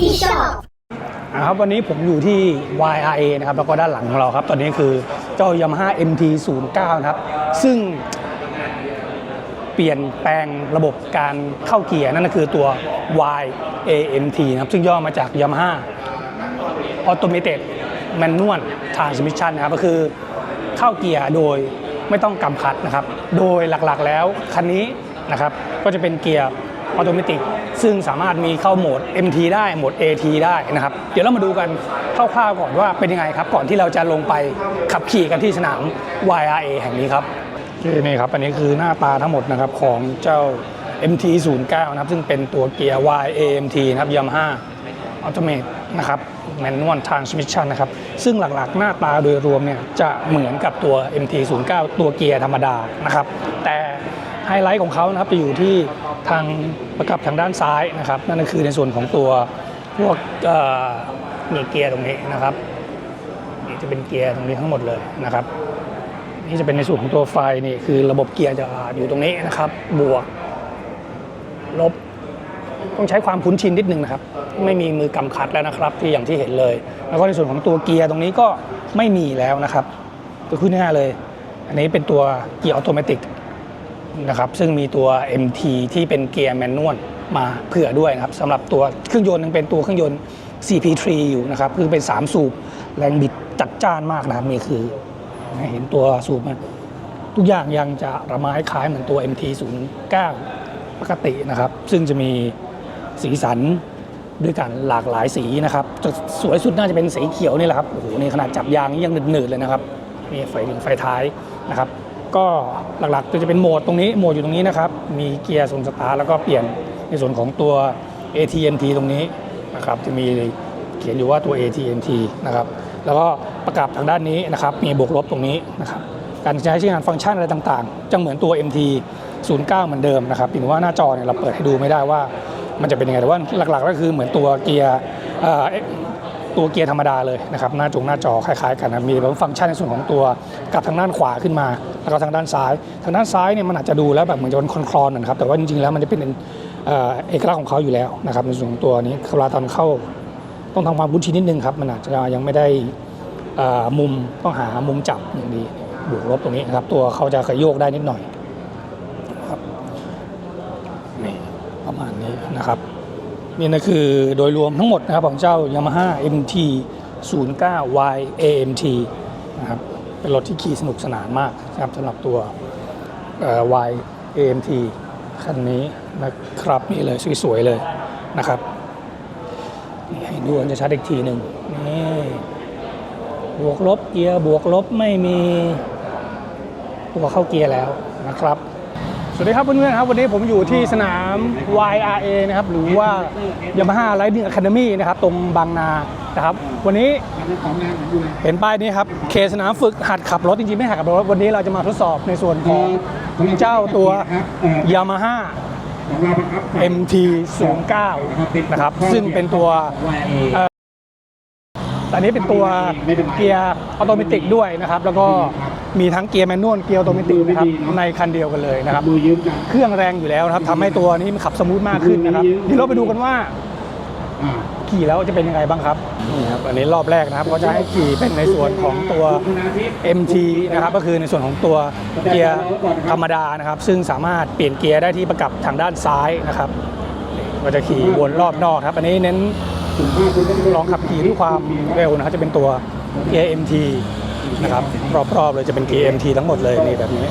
ที่ชอบนะครับวันนี้ผมอยู่ที่ YRA นะครับแล้วก็ด้านหลังของเราครับ ตอนนี้คือเจ้า Yamaha MT09 นะครับ ซึ่งเปลี่ยนแปลงระบบการเข้าเกียร์นั่นก็คือตัว YAMT นะครับ ซึ่งย่อมาจาก Yamaha Automated Manual Transmission นะครับ ก็คือเข้าเกียร์โดยไม่ต้องกำคัดนะครับ โดยหลักๆแล้วคันนี้นะครับก็จะเป็นเกียร์ ออโตเมติกซึ่งสามารถมีเข้าโหมด MT ได้โหมด AT ได้นะครับ เดี๋ยวเรามาดูกันคร่าวๆก่อนว่าเป็นยังไงครับ ก่อนที่เราจะลงไปขับขี่กันที่สนาม YRA แห่งนี้ครับนี่ครับ อันนี้คือหน้าตาทั้งหมดนะครับของเจ้า MT09 นะครับ ซึ่งเป็นตัวเกียร์ YAMT นะครับ Yamaha ออโตเมตนะครับแมนนวลทรานสมิชชันนะครับ ซึ่งหลักๆ หน้าตาโดยรวมเนี่ยจะเหมือนกับตัว MT09 ตัวเกียร์ธรรมดานะครับ แต่ ไฮไลท์ของเขานะครับจะอยู่ที่ทางประกับทางด้านซ้ายนะครับ นั่นก็คือในส่วนของตัวพวกมีเกียร์ตรงนี้นะครับนี่จะเป็นเกียร์ตรงนี้ทั้งหมดเลยนะครับนี่จะเป็นในส่วนของตัวไฟนี่คือระบบเกียร์จะอยู่ตรงนี้นะครับ บวก ลบ ต้องใช้ความคุ้นชินนิดนึงนะครับ ไม่มีมือกำคัดแล้วนะครับ ที่อย่างที่เห็นเลย แล้วก็ในส่วนของตัวเกียร์ตรงนี้ก็ไม่มีแล้วนะครับ ก็ขึ้นง่าเลย อันนี้เป็นตัวเกียร์ออโตเมติ นะครับซึ่งมีตัว MT ที่เป็นเกียร์แมนนวลมาเผื่อด้วยนะครับสำหรับตัวเครื่องยนต์ยังเป็นตัวเครื่องยนต์ CP3 อยู่นะครับคือเป็น 3 สูบแรงบิดจัดจ้านมากนะครับนี่คือเห็นตัวสูบมันทุกอย่างยังจะระไม้คล้ายเหมือนตัว MT09 ปกตินะครับ ซึ่งจะมีสีสันด้วยกันหลากหลายสีนะครับจะสวยสุดน่าจะเป็นสีเขียวนี่แหละครับโอ้โหนี่ขนาดจับยางนี่ยังหนืดๆเลยนะครับนี่ไฟถึงไฟท้ายนะครับ ก็หลักๆจะเป็นโหมดตรงนี้โหมดอยู่ตรงนี้นะครับ มีเกียร์ทรงสตาร์แล้วก็เปลี่ยนในส่วนของตัว ATMT ตรงนี้นะครับจะมีเขียนอยู่ว่าตัว ATMT นะครับแล้วก็ประกับทางด้านนี้นะครับ มีบวกลบตรงนี้นะครับการใช้งานฟังก์ชันอะไรต่างๆจะเหมือนตัว MT 09 เหมือนเดิมนะครับเพียงแต่ว่าหน้าจอเนี่ยเราเปิดให้ดูไม่ได้ว่ามันจะเป็นยังไงแต่ว่าหลักๆ ก็คือเหมือนตัวเกียร์ ตัวเกียร์ธรรมดาเลยนะครับหน้าจงหน้าจอคล้ายๆกันนะมีแบบฟังก์ชันในส่วนของตัวกลับทางด้านขวาขึ้นมา แล้วก็ทางด้านซ้าย ทางด้านซ้ายเนี่ยมันอาจจะดูแล้วแบบเหมือนจะเป็นคลอนๆนะครับแต่ว่าจริงๆแล้วมันจะเป็นเอกลักษณ์ของเขาอยู่แล้วนะครับในส่วนของตัวนี้เวลาตอนเข้าต้องทำความคุ้นชินนิดนึงครับมันอาจจะยังไม่ได้มุมต้องหามุมจับอย่างดีบวกลบตรงนี้นะครับตัวเขาจะขยโยกได้นิดหน่อยครับนี่ประมาณนี้นะครับ นี่นะคือโดยรวมทั้งหมดนะครับของเจ้า Yamaha MT 09 Y AMT นะครับเป็นรถที่ขี่สนุกสนานมากนะครับสำหรับตัว Y AMT คันนี้นะครับนี่เลยสวยๆเลยนะครับนี่ให้ดูกันจะชัดอีกทีหนึ่งนี่บวกลบเกียร์บวกลบไม่มีตัวเข้าเกียร์แล้วนะครับ สวัสดีครับเพื่อนๆครับวันนี้ผมอยู่ที่สนาม YRA นะครับหรือว่า Yamaha Riding Academy นะครับตรงบางนานะครับวันนี้เห็นป้ายนี้ครับเขตสนามฝึกหัดขับรถจริงๆไม่หัดขับรถวันนี้เราจะมาทดสอบในส่วนของเจ้าตัว Yamaha MT09 นะครับซึ่งเป็นตัวต่อันนี้เป็นตัวเกียร์ออโตเมติกด้วยนะครับ แล้วก็ มีทั้งเกียร์แมนนวลเกียร์ออโตเมติกนะครับในคันเดียวกันเลยนะครับเครื่องแรงอยู่แล้วนะครับทำให้ตัวนี้มันขับสมูทมากขึ้นนะครับเดี๋ยวเราไปดูกันว่าขี่แล้วจะเป็นยังไงบ้างครับนี่ครับอันนี้รอบแรกนะครับก็จะให้ขี่เป็นในส่วนของตัว MT นะครับก็คือในส่วนของตัวเกียร์ธรรมดานะครับ ซึ่งสามารถเปลี่ยนเกียร์ได้ที่ประกับทางด้านซ้ายนะครับก็จะขี่วนรอบนอกครับ อันนี้เน้นลองขับขี่ด้วยความเร็วนะครับจะเป็นตัว AMT นะครับ รอบๆเลยจะเป็น AMT ทั้งหมดเลยนี่แบบนี้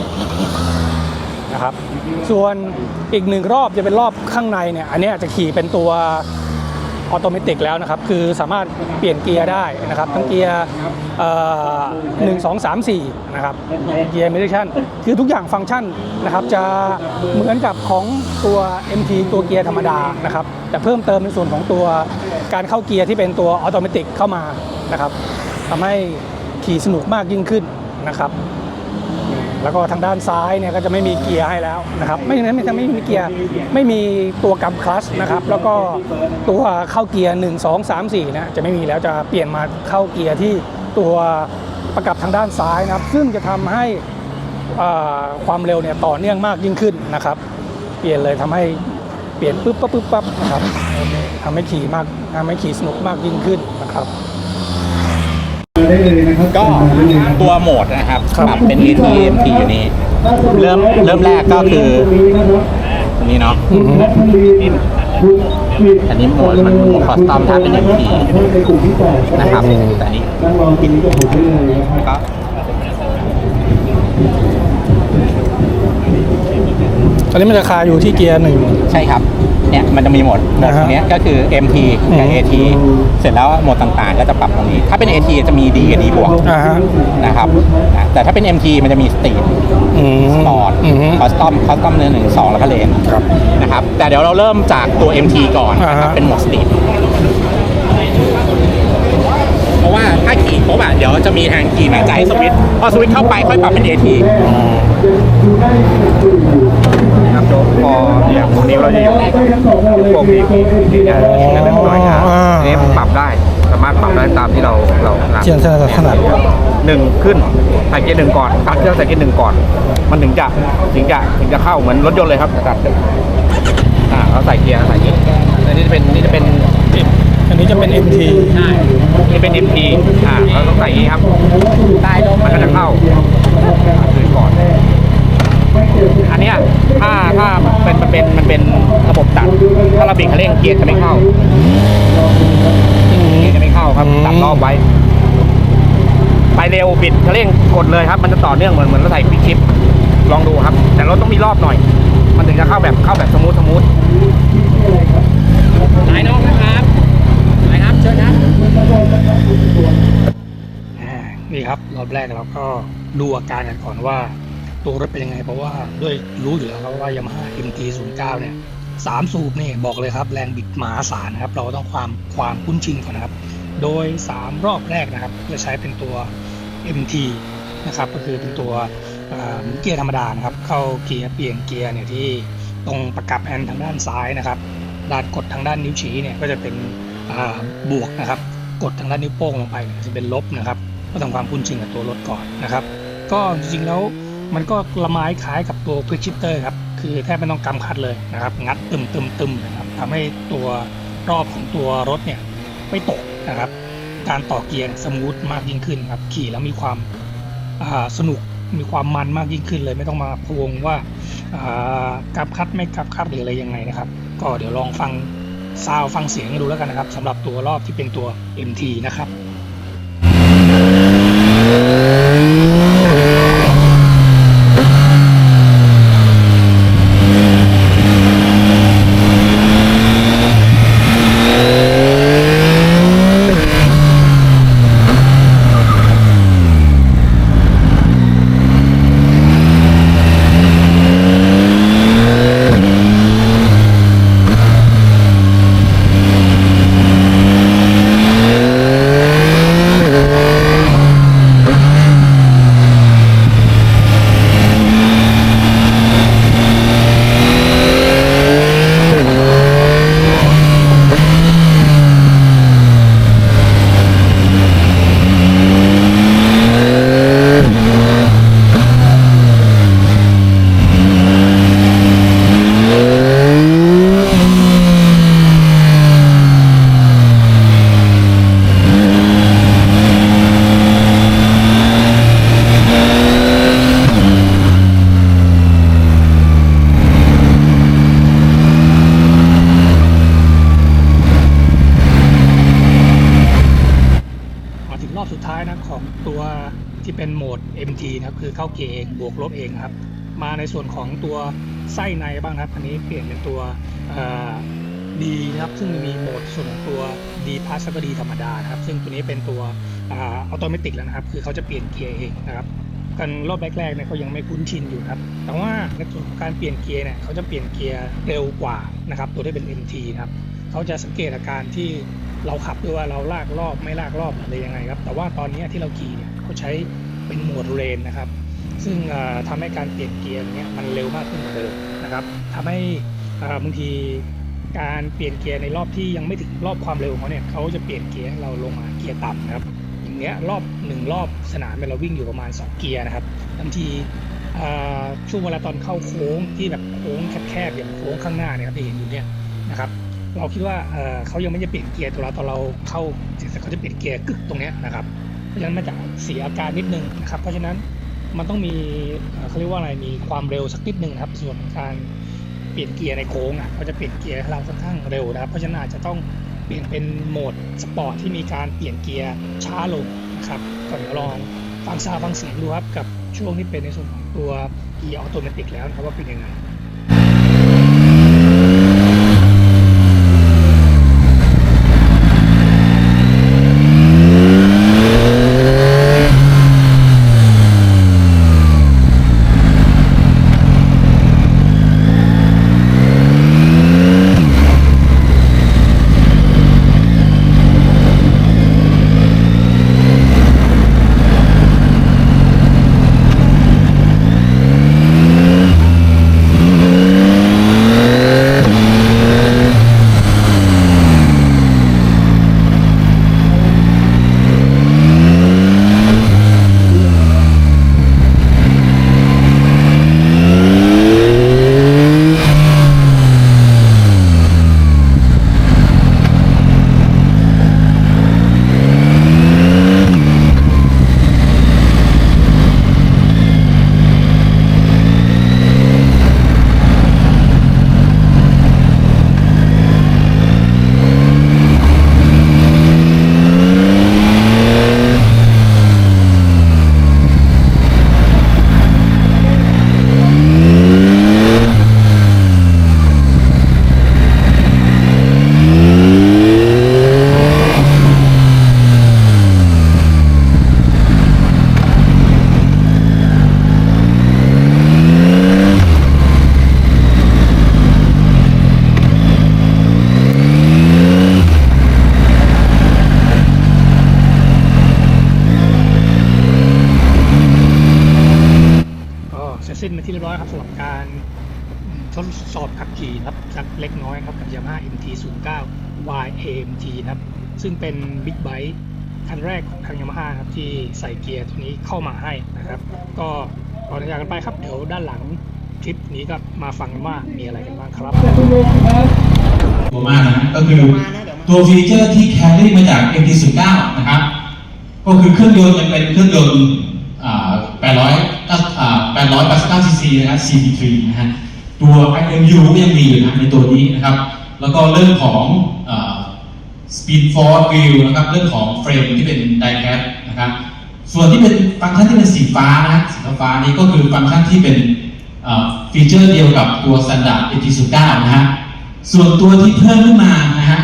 นะครับ ส่วนอีกหนึ่งรอบจะเป็นรอบข้างในเนี่ย อันนี้จะขี่เป็นตัวออโตเมติกแล้วนะครับ คือสามารถเปลี่ยนเกียร์ได้นะครับ ทั้งเกียร์หนึ่งสองสามสี่นะครับเกียร์เมดิชันคือทุกอย่างฟังก์ชันนะครับ จะเหมือนกับของตัว MT ตัวเกียร์ธรรมดานะครับ แต่เพิ่มเติมในส่วนของตัวการเข้าเกียร์ที่เป็นตัวออโตเมติกเข้ามานะครับทำให้ ขี่สนุกมากยิ่งขึ้นนะครับ แล้วก็ทางด้านซ้ายเนี่ยก็จะไม่มีเกียร์ให้แล้วนะครับ ไม่นั้นไม่จะไม่มีเกียร์ไม่มีตัวกำคลัชนะครับ แล้วก็ตัวเข้าเกียร์ 1 2 3 4นะจะไม่มีแล้วจะเปลี่ยนมาเข้าเกียร์ที่ตัวประกับทางด้านซ้ายนะครับ ซึ่งจะทำให้ความเร็วเนี่ยต่อเนื่องมากยิ่งขึ้นนะครับ เปลี่ยนเลยทำให้เปลี่ยนปุ๊บปั๊บปุ๊บปั๊บนะครับทำให้ขี่มากทำให้ขี่สนุกมากยิ่งขึ้นนะครับ ก็ตัวโหมดนะครับครับปรับเป็น AT MT อยู่นี้ เริ่มเริ่มแรกก็คือตรงนี้เนาะอันนี้โหมดมันโหมด custom ถ้าเป็น MT นะครับแต่อันนี้นั่งรอกินก็ผมได้เลยนะครับก็ตอนนี้มันจะคาอยู่ที่เกียร์หนึ่ง ใช่ครับเนี่ยมันจะมีโหมดโหมดอ่าฮะตรงเนี้ยก็คือ MT กับอืม AT เสร็จแล้วโหมดต่างๆ ก็จะปรับตรงนี้ ถ้าเป็น AT จะมี D กับ D บวกอ่าฮะ นะครับนะแต่ถ้าเป็น MT มันจะมีสตรีท อืม สปอร์ตอืมคอสตอมคอสตอมเนื้อหนึ่งสองแล้วก็เลนครับนะครับ แต่เดี๋ยวเราเริ่มจากตัว MT ก่อนนะครับอ่าฮะ เป็นโหมดสตรีทเพราะว่าถ้าขี่ครบอะเดี๋ยวจะมีทางขี่หมายใจสวิตช์พอสวิตช์เข้าไปค่อยปรับเป็น AT ครับ โจ๊กพออย่างตรงนี้เราจะอยู่พวกนี้ที่เนี่ยจะเป็นน่วยงานอ่าอันนี้ปรับได้สามารถปรับได้ตามที่เราเราเทียนถนัดถนัดหนึ่งขึ้นใส่เกียร์หนึ่งก่อนตัดเครื่องใส่เกียร์หนึ่งก่อน มันถึงจะถึงจะถึงจะเข้าเหมือนรถยนต์เลยครับตัดอ่าเราใส่เกียร์ใส่เกียร์อันนี้จะเป็นนี่จะเป็นอันนี้จะเป็น MT ใช่นี่เป็น MT อ่าเราต้องใส่อย่างนี้ครับได้มันก็จะเข้าคือก่อน อันเนี้ยถ้าถ้าเป็นมันเป็นมันเป็นระบบตัด ถ้าเราบิดคันเร่งเกียร์จะไม่เข้าเกียร์จะไม่เข้าครับอืมตัดรอบไว้ ไปเร็วบิดคันเร่งกดเลยครับ มันจะต่อเนื่องเหมือนเหมือนเราใส่พิชิปลองดูครับ แต่เราต้องมีรอบหน่อย มันถึงจะเข้าแบบเข้าแบบสมูทสมูทนายน้องนะครับนายครับเชิญครับอ่านี่ครับรอบแรกเราก็ดูอาการกันก่อนว่า ตัวรถเป็นยังไง เพราะว่าด้วยรู้อยู่แล้วครับว่ายามาฮ่า MT 0 9 เนี่ยสามสูบนี่บอกเลยครับ แรงบิดมหาศาลนะครับ เราต้องความความคุ้นชินก่อนนะครับ โดย 3 รอบแรกนะครับจะใช้เป็นตัว MT นะครับก็คือเป็นตัวเกียร์ธรรมดานะครับ เข้าเกียร์เปลี่ยนเกียร์เนี่ยที่ตรงประกับแอนทางด้านซ้ายนะครับด้านกดทางด้านนิ้วชี้เนี่ยก็จะเป็นบวกนะครับ กดทางด้านนิ้วโป้งลงไปจะเป็นลบนะครับ ก็ทำความคุ้นชินกับตัวรถก่อนนะครับ ก็จริงๆแล้ว มันก็ละไม้คล้ายกับตัว Quick Shifter ครับ คือแทบไม่ต้องกำคัดเลยนะครับ งัดตึมตึมตึมนะครับทำให้ตัวรอบของตัวรถเนี่ยไม่ตกนะครับ การต่อเกียร์สมูทมากยิ่งขึ้นครับ ขี่แล้วมีความาสนุกมีความมันมากยิ่งขึ้นเลยไม่ต้องมาพวงว่าากำคัดไม่กำคัดหรืออะไรยังไงนะครับ ก็เดี๋ยวลองฟังซาวฟังเสียงดูแล้วกันนะครับสำหรับตัวรอบที่เป็นตัว MT นะครับ มาถึงรอบสุดท้ายนะของตัวที่เป็นโหมด MT นะครับคือเข้าเกียร์เองบวกลบเองครับ มาในส่วนของตัวไส้ในบ้างครับ อันนี้เปลี่ยนเป็นตัว ดีนะครับ ซึ่งมีโหมดส่วนของตัว D plus แล้วก็ D ธรรมดานะครับ ซึ่งตัวนี้เป็นตัวอัตโนมัติแล้วนะครับ คือเขาจะเปลี่ยนเกียร์เองนะครับกันรอบแรกๆเนี่ยเขายังไม่คุ้นชินอยู่ครับ แต่ว่าในส่วนของการเปลี่ยนเกียร์เนี่ยเขาจะเปลี่ยนเกียร์เร็วกว่านะครับ ตัวที่เป็น MT นะครับเขาจะสังเกตอาการที่เราขับด้วยว่าเราลากรอบไม่ลากรอบอะไรยังไงครับ แต่ว่าตอนนี้ที่เราขี่เนี่ยเขาใช้เป็นโหมดเรนนะครับ ซึ่งเอ่อทำให้การเปลี่ยนเกียร์เนี่ยมันเร็วมากขึ้นกว่าเดิมนะครับทำให้บางที การเปลี่ยนเกียร์ในรอบที่ยังไม่ถึงรอบความเร็วของเขาเนี่ยเขาจะเปลี่ยนเกียร์เราลงมาเกียร์ต่ำนะครับอย่างเงี้ยรอบหนึ่งรอบสนามเราวิ่งอยู่ประมาณ 2 เกียร์นะครับบางทีช่วงเวลาตอนเข้าโค้งที่แบบโค้งแคบๆอย่างโค้งข้างหน้าเนี่ยครับที่เห็นอยู่เนี่ยนะครับเราคิดว่าเขายังไม่ได้เปลี่ยนเกียร์ตัวเราตอนเราเข้าเสร็จเขาจะเปลี่ยนเกียร์กึกตรงเนี้ยนะครับเพราะฉะนั้นมันจะเสียอาการนิดนึงนะครับเพราะฉะนั้นมันต้องมีเขาเรียกว่าอะไรมีความเร็วสักนิดนึงนะครับส่วนการ เปลี่ยนเกียร์ในโค้งอะเขาจะเปลี่ยนเกียร์เราค่อนข้างเร็วนะครับ เพราะฉะนั้นอาจจะต้องเปลี่ยนเป็นโหมดสปอร์ตที่มีการเปลี่ยนเกียร์ช้าลงนะครับก็เดี๋ยวลองฟังซาวฟังเสียงดูครับกับช่วงที่เป็นในส่วนของตัวเกียร์ออโตเมติกแล้วนะครับว่าเป็นยังไง กของทาง Yamaha ครับที่ใส่เกียร์ตัวนี้เข้ามาให้นะครับ ก็ก่อนจากกันไปครับเดี๋ยวด้านหลังคลิปนี้ก็มาฟังว่ามีอะไรกันบ้างครับตัวมากนะก็คือตัวฟีเจอร์ที่แครี่มาจาก MT09 นะครับ ก็คือเครื่องยนต์ยังเป็นเครื่องยนต์อ่า800อ่า889 cc นะครับ CP3 นะฮะตัว IMU ก็ยังมีอยู่นะในตัวนี้นะครับ แล้วก็เรื่องของอ Speed Force Wheel นะครับเรื่องของเฟรมที่เป็น die cat นะครับส่วนที่เป็นฟังก์ชันที่เป็นสีฟ้านะสีฟ้านี้ก็คือฟังก์ชันที่เป็นฟีเจอร์เดียวกับตัว Standard MT09 นะฮะส่วนตัวที่เพิ่มขึ้นมานะฮะ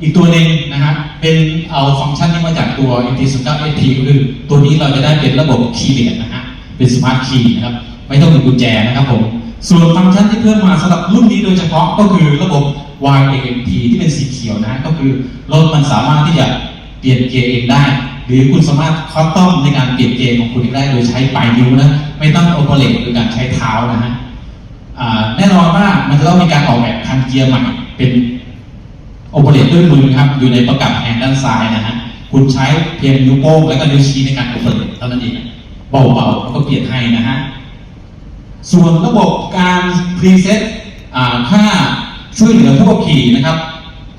อีกตัวหนึ่งนะครับเป็นเอาฟังก์ชันนี้มาจากตัว MT09 SP ก็คือตัวนี้เราจะได้เป็นระบบคีย์เลสนะฮะเป็นสมาร์ทคีย์นะครับไม่ต้องมีกุญแจนะครับผมส่วนฟังก์ชันที่เพิ่มมาสำหรับรุ่นนี้โดยเฉพาะก็คือระบบ YAMP ที่เป็นสีเขียวนะก็คือรถมันสามารถที่จะเปลี่ยนเกียร์เองได้ หรือคุณสามารถคอสตอมในการเปลี่ยนเกียร์ของคุณได้โดยใช้ปลายนิ้วนะไม่ต้องโอเปเรตโดยการใช้เท้านะฮะแน่นอนว่ามันจะต้องมีการออกแบบคันเกียร์ใหม่เป็นโอเปเรตด้วยมือครับอยู่ในประกับแฮนด์ด้านซ้ายนะฮะคุณใช้เพียงนิ้วโป้งและก็นิ้วชี้ในการโอเปเรตเท่านั้นเองเบาๆก็เปลี่ยนให้นะฮะส่วนระบบการพรีเซ็ตค่า ช่วยเหลือผู้ขับขี่นะครับ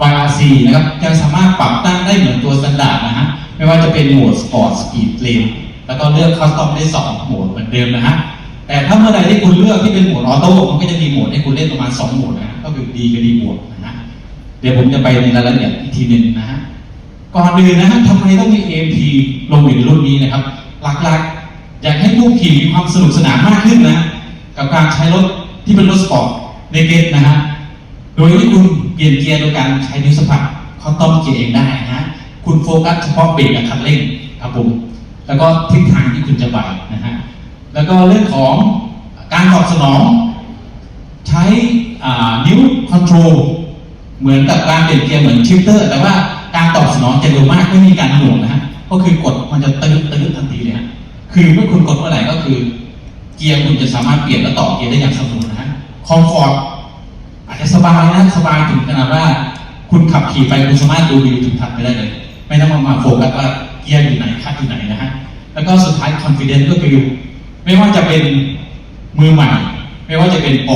YRC นะครับจะสามารถปรับตั้งได้เหมือนตัวสแตนดาร์ดนะฮะไม่ว่าจะเป็นโหมดสปอร์ตสปีดเลนแล้วก็เลือกคัสตอมได้สองโหมดเหมือนเดิมนะฮะแต่ถ้าเมื่อใดที่คุณเลือกที่เป็นโหมดออโต้มันก็จะมีโหมดให้คุณเล่นประมาณ2โหมดนะฮะก็คือดีกับดีบวกนะฮะเดี๋ยวผมจะไปในรายละเอียดอีกทีหนึ่งนะฮะก่อนอื่นนะฮะทำไมต้องมี AMP ลงอยู่ในรุ่นนี้นะครับ หลักๆ อยากให้ผู้ขี่มีความสนุกสนานมากขึ้นนะ กับการใช้รถที่เป็นรถสปอร์ตในเกตนะฮะ โดยที่คุณเปลี่ยนเกียร์โดยการใช้นิ้วสัมผัสเขาต้อมเกียร์เองได้นะฮะคุณโฟกัสเฉพาะเบรกกับคันเร่งครับผมแล้วก็ทิศทางที่คุณจะไปนะฮะแล้วก็เรื่องของการตอบสนอง ใช้นิ้วคอนโทรลเหมือนกับการเปลี่ยนเกียร์เหมือนชิปเตอร์ แต่ว่าการตอบสนองจะเร็วมากไม่มีการหน่วงนะฮะก็คือกดมันจะตื้อตื้อทันทีเลยฮะคือเมื่อคุณกดเมื่อไหร่ก็คือ เกียร์คุณจะสามารถเปลี่ยนและต่อเกียร์ได้อย่างสมบูรณ์นะฮะคอมฟอร์ต อาจจะสบายนะสบายถึงขนาดว่า คุณขับขี่ไปคุณสามารถดูวิวทิวทัศน์ไปได้เลย ไม่ต้องมาโฟกัสว่าเกียร์อยู่ไหนคัดอยู่ไหนนะฮะแล้วก็สุดท้ายคอนฟ idence ก็คือไม่ว่าจะเป็นมือใหม่ ไม่ว่าจะเป็นโปร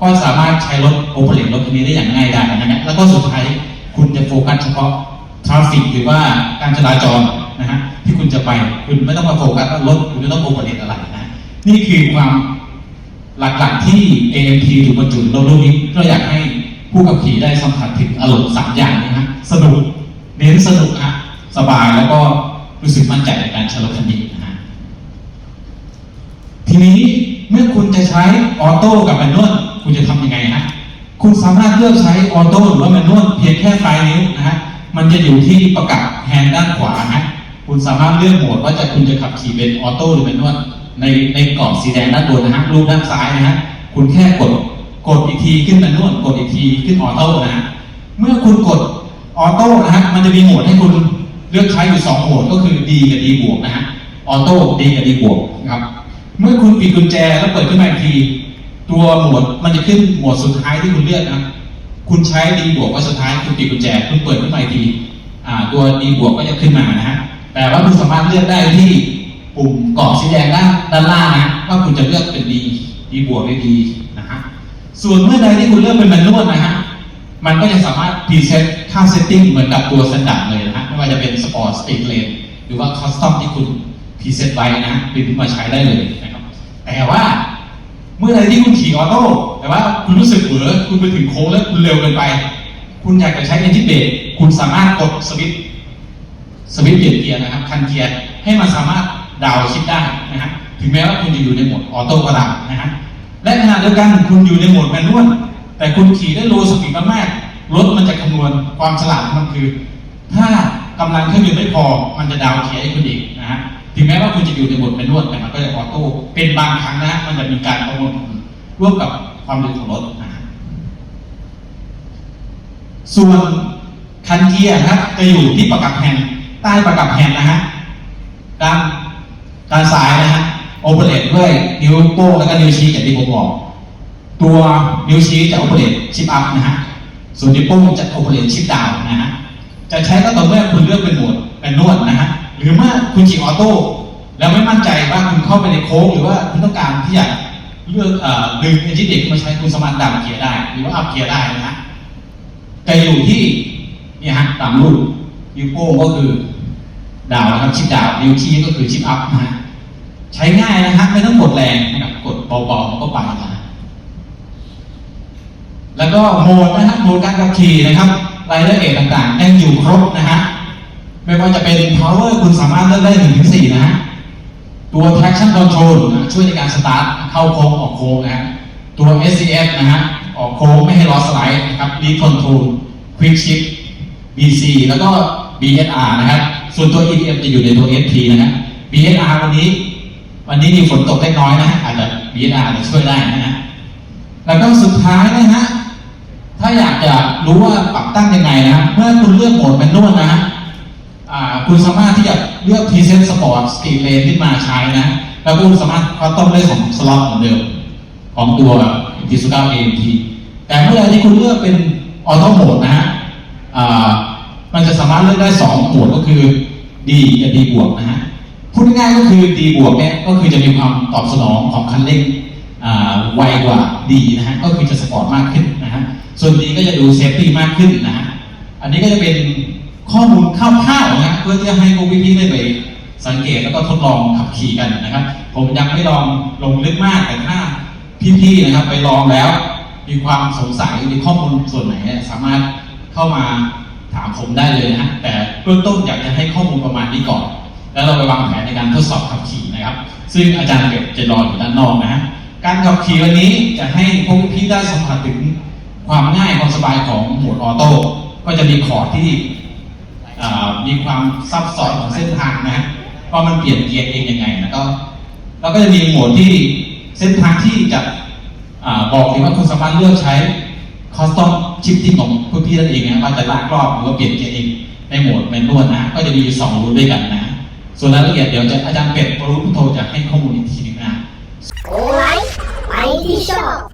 ก็สามารถใช้รถโอเปเรตรถคันนี้ได้อย่างง่ายดายนะฮะแล้วก็สุดท้ายคุณจะโฟกัสเฉพาะทราฟิกหรือว่าการจราจรนะฮะที่คุณจะไปคุณไม่ต้องมาโฟกัสว่ารถคุณจะต้องโอเปเรตอะไรนะนี่คือความ หลักๆที่ AMT ถูกบรรจุในรถรุ่นนี้ก็อยากให้ผู้ขับขี่ได้สัมผัสถึงอารมณ์สามอย่างนะฮะสนุกเน้นสนุกฮะสบายแล้วก็รู้สึกมั่นใจในการใช้รถคันนี้นะฮะทีนี้เมื่อคุณจะใช้ออโต้กับแมนนวลคุณจะทำยังไงฮะคุณสามารถเลือกใช้ออโต้หรือว่าแมนนวลเพียงแค่ปลายนิ้วนะฮะมันจะอยู่ที่ประกับแฮนด์ด้านขวาฮะคุณสามารถเลือกโหมดว่าจะคุณจะขับขี่เป็นออโต้หรือแมนนวล ในในกรอบสีแดงด้านบนนะฮะรูปด้านซ้ายนะฮะคุณแค่กดกดอีกทีขึ้นแมนนวลกดอีกทีขึ้นออโต้นะฮะเมื่อคุณกดออโต้นะฮะมันจะมีโหมดให้คุณเลือกใช้อยู่สองโหมดก็คือ D กับ D บวกนะฮะออโต้ D กับ D บวกนะครับ เมื่อคุณปิดกุญแจแล้วเปิดขึ้นมาอีกที ตัวโหมดมันจะขึ้นโหมดสุดท้ายที่คุณเลือกนะคุณใช้ดีบวกไว้สุดท้ายคุณปิดกุญแจคุณเปิดขึ้นมาอีกทีตัวดีบวกก็จะขึ้นมานะฮะแต่ว่าคุณสามารถเลือกได้ที่ ปุ่มกรอบสีแดงด้านด้านล่างนะว่าคุณจะเลือกเป็นดีดีบวกหรือดีนะฮะส่วนเมื่อใดที่คุณเลือกเป็นแมนนวลนะฮะมันก็จะสามารถพรีเซตค่าเซตติ้งเหมือนกับตัวสแตนดาร์ดเลยนะฮะไม่ว่าจะเป็นสปอร์ตสปีดเลนหรือว่าคัสตอมที่คุณพรีเซตไว้นะดึงขึ้นมาใช้ได้เลยนะครับแต่ว่าเมื่อใดที่คุณขี่ออโต้แต่ว่าคุณรู้สึกเหวอคุณไปถึงโค้งแล้วคุณเร็วเกินไป คุณอยากจะใช้เอนจิเบรกคุณสามารถกดสวิตช์สวิตช์เปลี่ยนเกียร์นะครับคันเกียร์ให้มันสามารถ ดาวชิปได้นะฮะถึงแม้ว่าคุณจะอยู่ในโหมดออโต้ก็ตามนะฮะและขณะเดียวกันคุณอยู่ในโหมดแมนนวลแต่คุณขี่ได้โลสปีดมากๆรถมันจะคำนวณความฉลาดมันคือ ถ้ากำลังเครื่องยนต์ไม่พอมันจะดาวเกียให้คุณอีกนะฮะถึงแม้ว่าคุณจะอยู่ในบทเป็นนวดแต่มันก็จะออโต้เป็นบางครั้งนะมันจะมีการประมวลผลร่วมกับความเร็วของรถนะฮะส่วนคันเกียร์นะครับจะอยู่ที่ประกับแฮนด์ใต้ประกับแฮนด์นะฮะด้าน ด้านซ้ายนะฮะโอเปเรตด้วยนิ้วโป้งแล้วก็นิ้วชี้อย่างที่ผมบอก ตัวนิ้วชี้จะโอเปเรตชิปอัพนะฮะส่วนนิ้วโป้งจะโอเปเรตชิปดาวนะฮะจะใช้ก็ต่อเมื่อคุณเลือกเป็นโหมดเป็นนวดนะฮะหรือเมื่อคุณขี่ออโต้แล้วไม่มั่นใจว่าคุณเข้าไปในโค้งหรือว่าคุณต้องการที่จะเลือกเอ่อดึงเอนจินเด็กมาใช้คุณสามารถดับเกียร์ได้ หรือว่าอัพเกียร์ได้นะฮะจะอยู่ที่นี่ฮะตามรูปนิ้วโป้งก็คือ ดาวนะครับชิปดาวนิ้วชี้ก็คือชิปอัพนะฮะใช้ง่ายนะฮะไม่ต้องกดแรงนะครับกดเบาๆก็ไปนะฮะแล้วก็โหมดนะฮะโหมดการขับขี่นะครับรายละเอียดต่างๆยังอยู่ครบนะฮะไม่ว่าจะเป็น power คุณสามารถเลือกได้1นถึงสี่นะฮะตัว traction control นะช่วยในการสตาร์ทเข้าโค้งออกโค้งนะฮะตัว SCF นะฮะออกโค้งไม่ให้ล้อสไลด์นะครับ lead control quick shift BC แล้วก็ BSR นะครับ ส่วนตัว EDM จะอยู่ในตัว SP นะฮะ BSR วันนี้ วันนี้มีฝนตกเล็กน้อยนะฮะอาจจะ BSR จะช่วยได้นะฮะ แล้วก็สุดท้ายนะฮะ ถ้าอยากจะรู้ว่าปรับตั้งยังไงนะฮะเมื่อคุณเลือกโหมดแมนนวลนะฮะคุณสามารถที่จะเลือก Present Sport Speed Lane ขึ้นมาใช้นะ แล้วคุณสามารถก็ต้องได้สองสล็อตเหมือนเดิมของตัว t ิสุก้า AMT แต่เมื่อไรที่คุณเลือกเป็นออโต้โหมดนะฮะ มันจะสามารถเลือกได้สองโหมดก็คือ D กับ D บวกนะฮะพูดง่ายก็คือ D บวกเนี่ยก็คือจะมีความตอบสนองของคันเร่งไวกว่า D นะฮะก็คือจะสปอร์ตมากขึ้นนะฮะส่วน D ก็จะดูเซฟตี้มากขึ้นนะฮะอันนี้ก็จะเป็นข้อมูลคร่าวๆนะฮะเพื่อที่จะให้พวกพี่ๆได้ไปสังเกตแล้วก็ทดลองขับขี่กันนะครับ ผมยังไม่ลองลงลึกมากแต่ถ้าพี่ๆนะครับไปลองแล้ว มีความสงสัยมีข้อมูลส่วนไหนสามารถเข้ามา ถามผมได้เลยนะฮะแต่เบื้องต้นอยากจะให้ข้อมูลประมาณนี้ก่อน แล้วเราไปวางแผนในการทดสอบขับขี่นะครับ ซึ่งอาจารย์เก็บจะรออยู่ด้านนอกนะฮะการขับขี่วันนี้จะให้พวกพี่ได้สัมผัสถึงความง่ายความสบายของโหมดออโต้ก็จะมีคอร์ดที่มีความซับซ้อนของเส้นทางนะว่ามันเปลี่ยนเกียร์เองยังไงแล้วก็แล้วก็จะมีโหมดที่เส้นทางที่จะอ่าบอกเลยว่าคุณสามารถเลือกใช้คอสตอม ชิปที่ของพวกพี่นั่นเองนะว่าจะลากรอบหรือว่าเปลี่ยนเกียร์เองในโหมดแมนนวลนะ ก็จะมีอยู่สองรูทด้วยกันนะ ส่วนรายละเอียดเดี๋ยวจะอาจารย์เป็ดปรุพุทโธจะให้ข้อมูลอีกทีหนึ่งนะโอ้ยไปที่ชอป